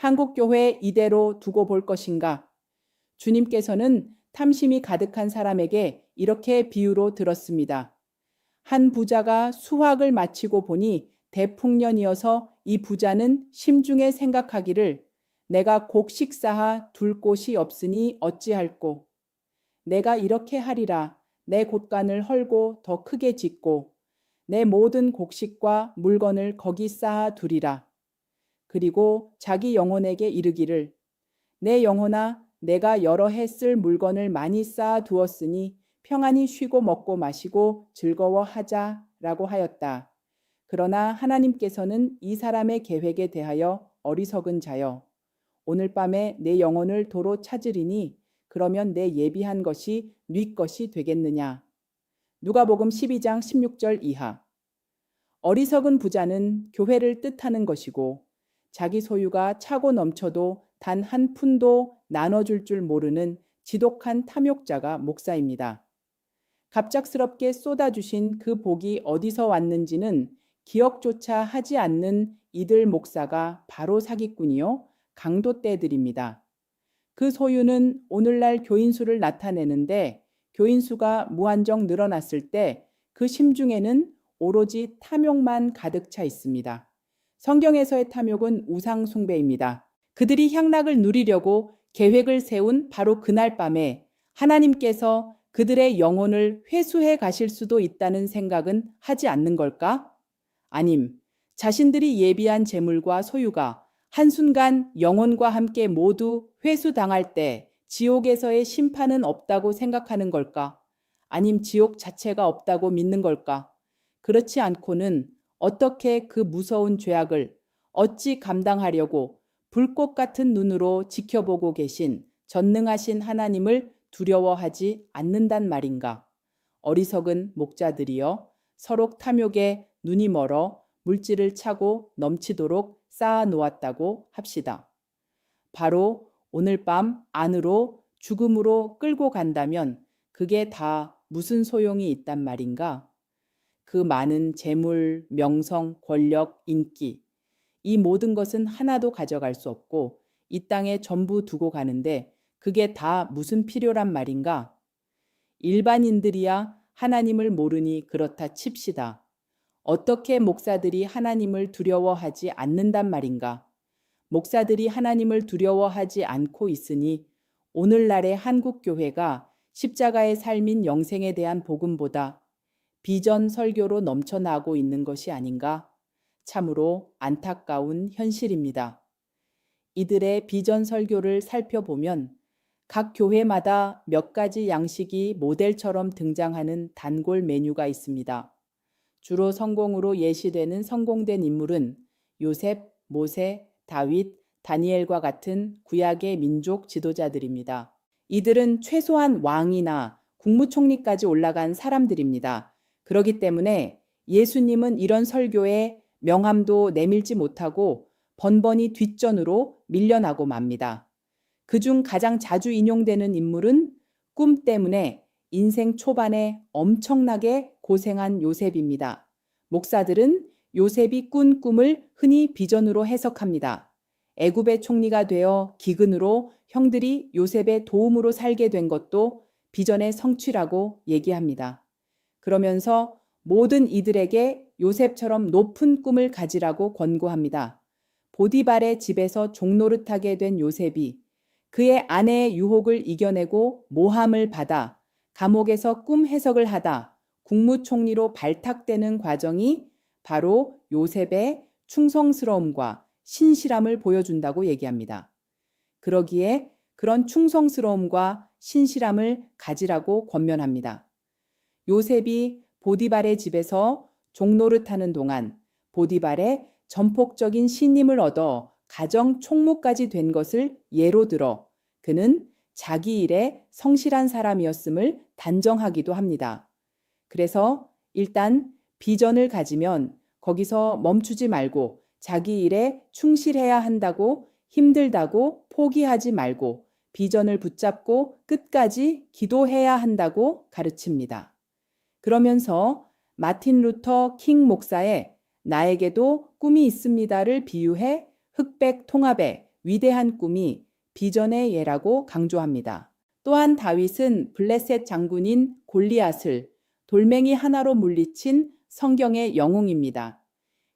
한국교회 이대로 두고 볼 것인가? 주님께서는 탐심이 가득한 사람에게 이렇게 비유로 들었습니다. 한 부자가 수확을 마치고 보니 대풍년이어서 이 부자는 심중에 생각하기를 내가 곡식 쌓아 둘 곳이 없으니 어찌할꼬. 내가 이렇게 하리라. 내 곳간을 헐고 더 크게 짓고 내 모든 곡식과 물건을 거기 쌓아 두리라. 그리고 자기 영혼에게 이르기를 내 영혼아 내가 여러 해 쓸 물건을 많이 쌓아 두었으니 평안히 쉬고 먹고 마시고 즐거워하자 라고 하였다. 그러나 하나님께서는 이 사람의 계획에 대하여 어리석은 자여 오늘 밤에 내 영혼을 도로 찾으리니 그러면 내 예비한 것이 네 것이 되겠느냐. 누가복음 12장 16절 이하. 어리석은 부자는 교회를 뜻하는 것이고 자기 소유가 차고 넘쳐도 단 한 푼도 나눠줄 줄 모르는 지독한 탐욕자가 목사입니다. 갑작스럽게 쏟아주신 그 복이 어디서 왔는지는 기억조차 하지 않는 이들 목사가 바로 사기꾼이요 강도떼들입니다. 그 소유는 오늘날 교인 수를 나타내는데 교인 수가 무한정 늘어났을 때 그 심중에는 오로지 탐욕만 가득 차 있습니다. 성경에서의 탐욕은 우상숭배입니다. 그들이 향락을 누리려고 계획을 세운 바로 그날 밤에 하나님께서 그들의 영혼을 회수해 가실 수도 있다는 생각은 하지 않는 걸까? 아님, 자신들이 예비한 재물과 소유가 한순간 영혼과 함께 모두 회수당할 때 지옥에서의 심판은 없다고 생각하는 걸까? 아님 지옥 자체가 없다고 믿는 걸까? 그렇지 않고는 어떻게 그 무서운 죄악을 어찌 감당하려고 불꽃 같은 눈으로 지켜보고 계신 전능하신 하나님을 두려워하지 않는단 말인가? 어리석은 목자들이여 서로 탐욕에 눈이 멀어 물질을 차고 넘치도록 쌓아 놓았다고 합시다. 바로 오늘 밤 안으로 죽음으로 끌고 간다면 그게 다 무슨 소용이 있단 말인가? 그 많은 재물, 명성, 권력, 인기, 이 모든 것은 하나도 가져갈 수 없고 이 땅에 전부 두고 가는데 그게 다 무슨 필요란 말인가? 일반인들이야 하나님을 모르니 그렇다 칩시다. 어떻게 목사들이 하나님을 두려워하지 않는단 말인가? 목사들이 하나님을 두려워하지 않고 있으니 오늘날의 한국 교회가 십자가의 삶인 영생에 대한 복음보다 비전 설교로 넘쳐나고 있는 것이 아닌가? 참으로 안타까운 현실입니다. 이들의 비전 설교를 살펴보면 각 교회마다 몇 가지 양식이 모델처럼 등장하는 단골 메뉴가 있습니다. 주로 성공으로 예시되는 성공된 인물은 요셉, 모세, 다윗, 다니엘과 같은 구약의 민족 지도자들입니다. 이들은 최소한 왕이나 국무총리까지 올라간 사람들입니다. 그러기 때문에 예수님은 이런 설교에 명함도 내밀지 못하고 번번이 뒷전으로 밀려나고 맙니다. 그중 가장 자주 인용되는 인물은 꿈 때문에 인생 초반에 엄청나게 고생한 요셉입니다. 목사들은 요셉이 꾼 꿈을 흔히 비전으로 해석합니다. 애굽의 총리가 되어 기근으로 형들이 요셉의 도움으로 살게 된 것도 비전의 성취라고 얘기합니다. 그러면서 모든 이들에게 요셉처럼 높은 꿈을 가지라고 권고합니다. 보디발의 집에서 종노릇하게 된 요셉이 그의 아내의 유혹을 이겨내고 모함을 받아 감옥에서 꿈 해석을 하다 국무총리로 발탁되는 과정이 바로 요셉의 충성스러움과 신실함을 보여준다고 얘기합니다. 그러기에 그런 충성스러움과 신실함을 가지라고 권면합니다. 요셉이 보디발의 집에서 종노릇 하는 동안 보디발의 전폭적인 신임을 얻어 가정 총무까지 된 것을 예로 들어 그는 자기 일에 성실한 사람이었음을 단정하기도 합니다. 그래서 일단 비전을 가지면 거기서 멈추지 말고 자기 일에 충실해야 한다고 힘들다고 포기하지 말고 비전을 붙잡고 끝까지 기도해야 한다고 가르칩니다. 그러면서 마틴 루터 킹 목사의 나에게도 꿈이 있습니다를 비유해 흑백 통합에 위대한 꿈이 비전의 예라고 강조합니다. 또한 다윗은 블레셋 장군인 골리앗을 돌멩이 하나로 물리친 성경의 영웅입니다.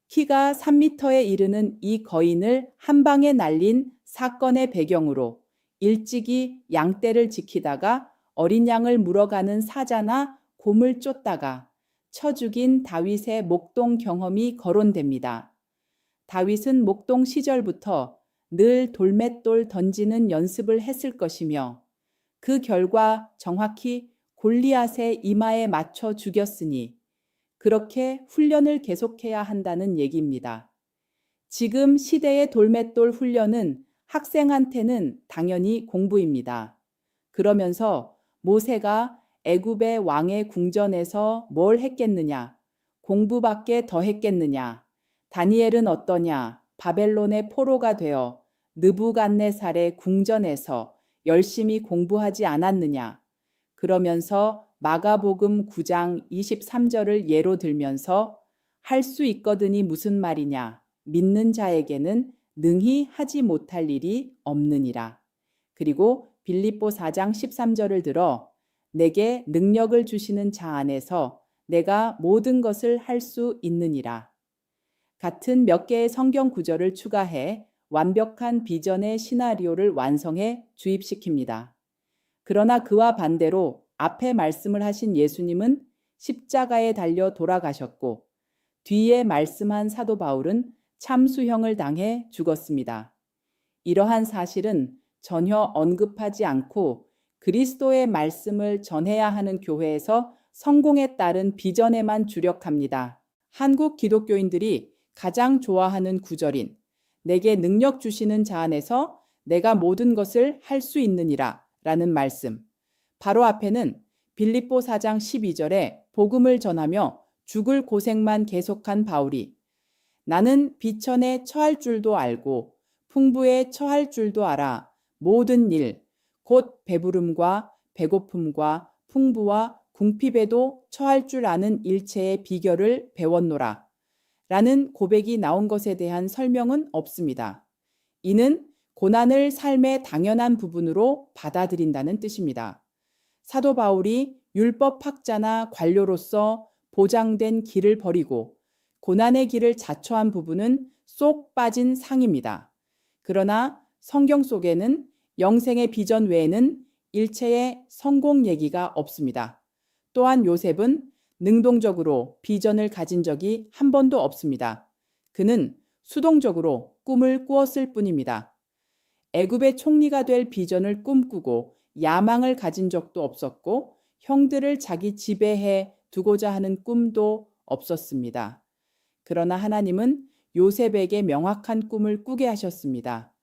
키가 3미터에 이르는 이 거인을 한 방에 날린 사건의 배경으로 일찍이 양떼를 지키다가 어린 양을 물어가는 사자나 곰을 쫓다가 쳐 죽인 다윗의 목동 경험이 거론됩니다. 다윗은 목동 시절부터 늘 돌맷돌 던지는 연습을 했을 것이며 그 결과 정확히 골리앗의 이마에 맞춰 죽였으니 그렇게 훈련을 계속해야 한다는 얘기입니다. 지금 시대의 돌맷돌 훈련은 학생한테는 당연히 공부입니다. 그러면서 모세가 애굽의 왕의 궁전에서 뭘 했겠느냐? 공부밖에 더 했겠느냐? 다니엘은 어떠냐? 바벨론의 포로가 되어 느부갓네살의 궁전에서 열심히 공부하지 않았느냐? 그러면서 마가복음 9장 23절을 예로 들면서 할 수 있거든이 무슨 말이냐? 믿는 자에게는 능히 하지 못할 일이 없느니라. 그리고 빌립보 4장 13절을 들어 내게 능력을 주시는 자 안에서 내가 모든 것을 할 수 있느니라. 같은 몇 개의 성경 구절을 추가해 완벽한 비전의 시나리오를 완성해 주입시킵니다. 그러나 그와 반대로 앞에 말씀을 하신 예수님은 십자가에 달려 돌아가셨고 뒤에 말씀한 사도 바울은 참수형을 당해 죽었습니다. 이러한 사실은 전혀 언급하지 않고 그리스도의 말씀을 전해야 하는 교회에서 성공에 따른 비전에만 주력합니다. 한국 기독교인들이 가장 좋아하는 구절인 내게 능력 주시는 자 안에서 내가 모든 것을 할 수 있느니라 라는 말씀. 바로 앞에는 빌립보 4장 12절에 복음을 전하며 죽을 고생만 계속한 바울이 나는 비천에 처할 줄도 알고 풍부에 처할 줄도 알아 모든 일, 곧 배부름과 배고픔과 풍부와 궁핍에도 처할 줄 아는 일체의 비결을 배웠노라. 라는 고백이 나온 것에 대한 설명은 없습니다. 이는 고난을 삶의 당연한 부분으로 받아들인다는 뜻입니다. 사도 바울이 율법 학자나 관료로서 보장된 길을 버리고 고난의 길을 자처한 부분은 쏙 빠진 상입니다. 그러나 성경 속에는 영생의 비전 외에는 일체의 성공 얘기가 없습니다. 또한 요셉은 능동적으로 비전을 가진 적이 한 번도 없습니다. 그는 수동적으로 꿈을 꾸었을 뿐입니다. 애굽의 총리가 될 비전을 꿈꾸고 야망을 가진 적도 없었고 형들을 자기 지배해 두고자 하는 꿈도 없었습니다. 그러나 하나님은 요셉에게 명확한 꿈을 꾸게 하셨습니다.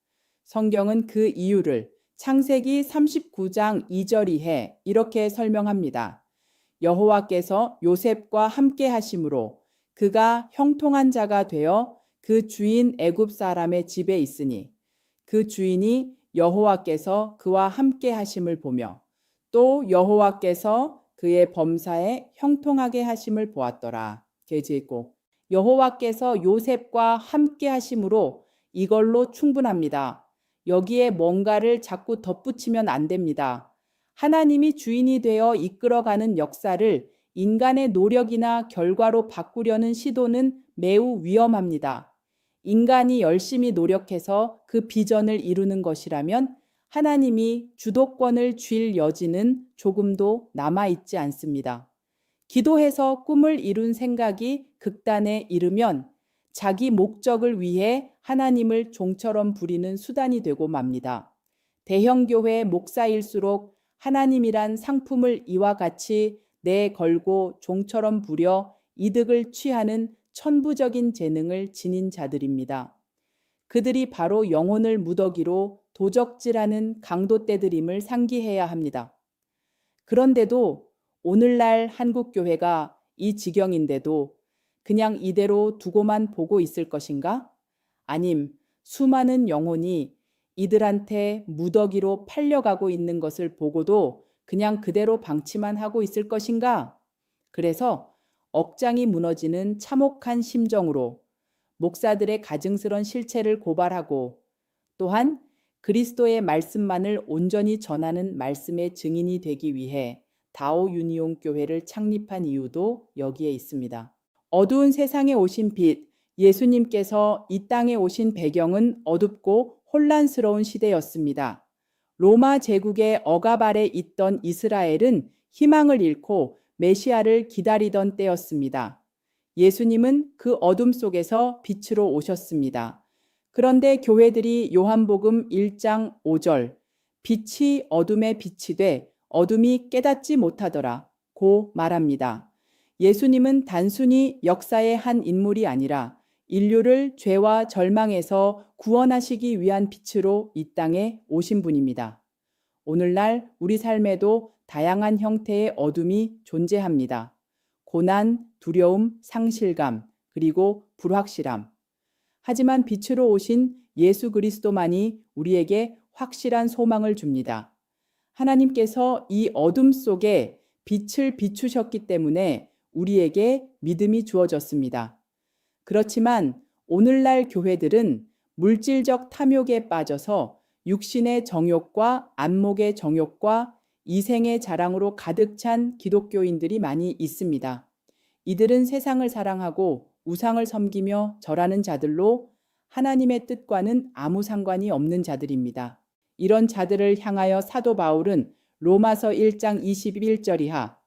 성경은 그 이유를 창세기 39장 2절 이해 이렇게 설명합니다. 여호와께서 요셉과 함께 하심으로 그가 형통한 자가 되어 그 주인 애굽 사람의 집에 있으니 그 주인이 여호와께서 그와 함께 하심을 보며 또 여호와께서 그의 범사에 형통하게 하심을 보았더라. 게지고 여호와께서 요셉과 함께 하심으로 이걸로 충분합니다. 여기에 뭔가를 자꾸 덧붙이면 안 됩니다. 하나님이 주인이 되어 이끌어가는 역사를 인간의 노력이나 결과로 바꾸려는 시도는 매우 위험합니다. 인간이 열심히 노력해서 그 비전을 이루는 것이라면 하나님이 주도권을 쥘 여지는 조금도 남아있지 않습니다. 기도해서 꿈을 이룬 생각이 극단에 이르면 자기 목적을 위해 하나님을 종처럼 부리는 수단이 되고 맙니다. 대형교회 목사일수록 하나님이란 상품을 이와 같이 내 걸고 종처럼 부려 이득을 취하는 천부적인 재능을 지닌 자들입니다. 그들이 바로 영혼을 무더기로 도적질하는 강도떼들임을 상기해야 합니다. 그런데도 오늘날 한국교회가 이 지경인데도 그냥 이대로 두고만 보고 있을 것인가? 아님 수많은 영혼이 이들한테 무더기로 팔려가고 있는 것을 보고도 그냥 그대로 방치만 하고 있을 것인가? 그래서 억장이 무너지는 참혹한 심정으로 목사들의 가증스런 실체를 고발하고 또한 그리스도의 말씀만을 온전히 전하는 말씀의 증인이 되기 위해 다오 유니온 교회를 창립한 이유도 여기에 있습니다. 어두운 세상에 오신 빛, 예수님께서 이 땅에 오신 배경은 어둡고 혼란스러운 시대였습니다. 로마 제국의 억압 아래 있던 이스라엘은 희망을 잃고 메시아를 기다리던 때였습니다. 예수님은 그 어둠 속에서 빛으로 오셨습니다. 그런데 교회들이 요한복음 1장 5절 빛이 어둠에 빛이 돼 어둠이 깨닫지 못하더라 고 말합니다. 예수님은 단순히 역사의 한 인물이 아니라 인류를 죄와 절망에서 구원하시기 위한 빛으로 이 땅에 오신 분입니다. 오늘날 우리 삶에도 다양한 형태의 어둠이 존재합니다. 고난, 두려움, 상실감, 그리고 불확실함. 하지만 빛으로 오신 예수 그리스도만이 우리에게 확실한 소망을 줍니다. 하나님께서 이 어둠 속에 빛을 비추셨기 때문에 우리에게 믿음이 주어졌습니다. 그렇지만 오늘날 교회들은 물질적 탐욕에 빠져서 육신의 정욕과 안목의 정욕과 이생의 자랑으로 가득 찬 기독교인들이 많이 있습니다. 이들은 세상을 사랑하고 우상을 섬기며 절하는 자들로 하나님의 뜻과는 아무 상관이 없는 자들입니다. 이런 자들을 향하여 사도 바울은 로마서 1장 21절 이하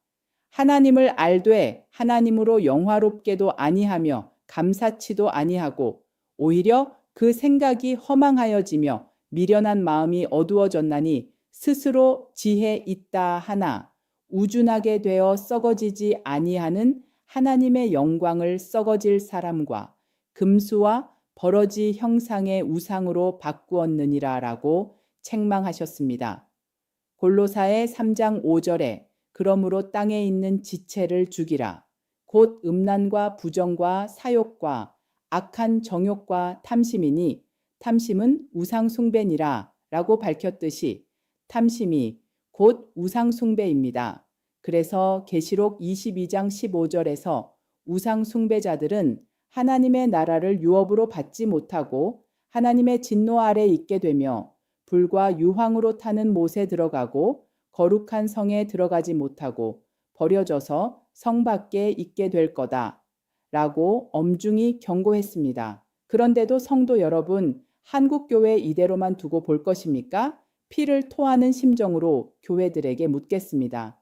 하나님을 알되 하나님으로 영화롭게도 아니하며 감사치도 아니하고 오히려 그 생각이 허망하여지며 미련한 마음이 어두워졌나니 스스로 지혜 있다 하나 우준하게 되어 썩어지지 아니하는 하나님의 영광을 썩어질 사람과 금수와 버러지 형상의 우상으로 바꾸었느니라라고 책망하셨습니다. 골로사의 3장 5절에 그러므로 땅에 있는 지체를 죽이라. 곧 음란과 부정과 사욕과 악한 정욕과 탐심이니 탐심은 우상숭배니라 라고 밝혔듯이 탐심이 곧 우상숭배입니다. 그래서 계시록 22장 15절에서 우상숭배자들은 하나님의 나라를 유업으로 받지 못하고 하나님의 진노 아래 있게 되며 불과 유황으로 타는 못에 들어가고 거룩한 성에 들어가지 못하고 버려져서 성 밖에 있게 될 거다. 라고 엄중히 경고했습니다. 그런데도 성도 여러분, 한국교회 이대로만 두고 볼 것입니까? 피를 토하는 심정으로 교회들에게 묻겠습니다.